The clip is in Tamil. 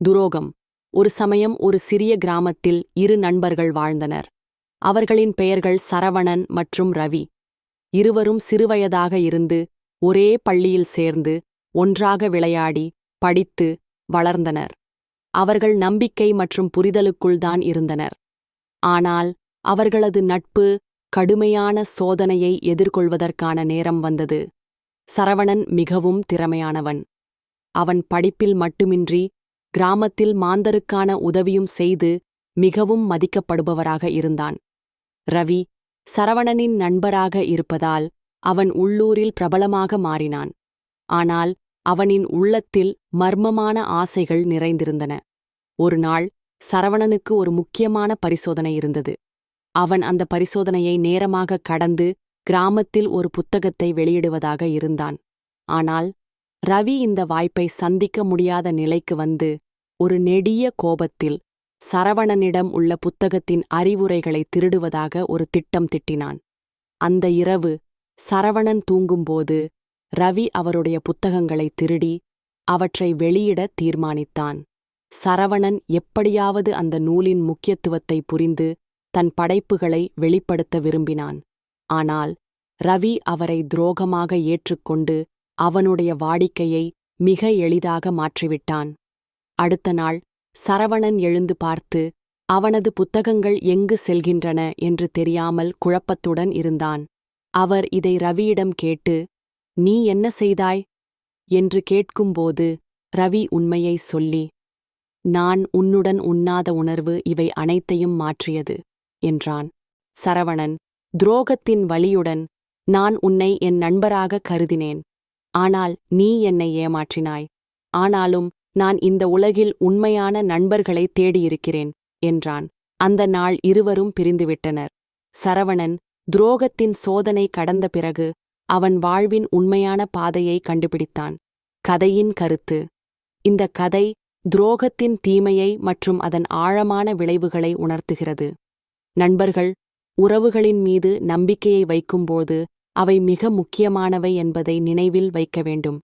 துரோகம். ஒரு சமயம் ஒரு சிறிய கிராமத்தில் இரு நண்பர்கள் வாழ்ந்தனர். அவர்களின் பெயர்கள் சரவணன் மற்றும் ரவி. இருவரும் சிறுவயதாக இருந்து ஒரே பள்ளியில் சேர்ந்து ஒன்றாக விளையாடி படித்து வளர்ந்தனர். அவர்கள் நம்பிக்கை மற்றும் புரிதலுக்குள்தான் இருந்தனர். ஆனால் அவர்களது நட்பு கடுமையான சோதனையை எதிர்கொள்வதற்கான நேரம் வந்தது. சரவணன் மிகவும் திறமையானவன். அவன் படிப்பில் மட்டுமின்றி கிராமத்தில் மாந்தருக்கான உதவியும் செய்து மிகவும் மதிக்கப்படுபவராக இருந்தான். ரவி சரவணனின் நண்பராக இருப்பதால் அவன் உள்ளூரில் பிரபலமாக மாறினான். ஆனால் அவனின் உள்ளத்தில் மர்மமான ஆசைகள் நிறைந்திருந்தன. ஒரு நாள் சரவணனுக்கு ஒரு முக்கியமான பரிசோதனை இருந்தது. அவன் அந்த பரிசோதனையை நேரமாக கடந்து கிராமத்தில் ஒரு புத்தகத்தை வெளியிடுவதாக இருந்தான். ஆனால் ரவி இந்த வாய்ப்பை சந்திக்க முடியாத நிலைக்கு வந்து ஒரு நெடிய கோபத்தில் சரவணனிடம் உள்ள புத்தகத்தின் அறிவுரைகளை திருடுவதாக ஒரு திட்டம் திட்டினான். அந்த இரவு சரவணன் தூங்கும்போது ரவி அவருடைய புத்தகங்களை திருடி அவற்றை வெளியிட தீர்மானித்தான். சரவணன் எப்படியாவது அந்த நூலின் முக்கியத்துவத்தை புரிந்து தன் படைப்புகளை வெளிப்படுத்த விரும்பினான். ஆனால் ரவி அவரை துரோகமாக ஏற்றுக்கொண்டு அவனுடைய வாடிக்கையை மிக எளிதாக மாற்றிவிட்டான். அடுத்த நாள் சரவணன் எழுந்து பார்த்து அவனது புத்தகங்கள் எங்கு செல்கின்றன என்று தெரியாமல் குழப்பத்துடன் இருந்தான். அவர் இதை ரவியிடம் கேட்டு நீ என்ன செய்தாய் என்று கேட்கும்போது ரவி உண்மையை சொல்லி நான் உன்னுடன் உண்ணாத உணர்வு இவை அனைத்தையும் மாற்றியது என்றான். சரவணன் துரோகத்தின் வழியுடன் நான் உன்னை என் நண்பராக கருதினேன். ஆனால் நீ என்னை ஏமாற்றினாய். ஆனாலும் நான் இந்த உலகில் உண்மையான நண்பர்களை தேடியிருக்கிறேன் என்றான். அந்த நாள் இருவரும் பிரிந்துவிட்டனர். சரவணன் துரோகத்தின் சோதனை கடந்த பிறகு அவன் வாழ்வின் உண்மையான பாதையை கண்டுபிடித்தான். கதையின் கருத்து. இந்த கதை துரோகத்தின் தீமையை மற்றும் அதன் ஆழமான விளைவுகளை உணர்த்துகிறது. நண்பர்கள் உறவுகளின் மீது நம்பிக்கையை வைக்கும்போது அவை மிக முக்கியமானவை என்பதை நினைவில் வைக்க வேண்டும்.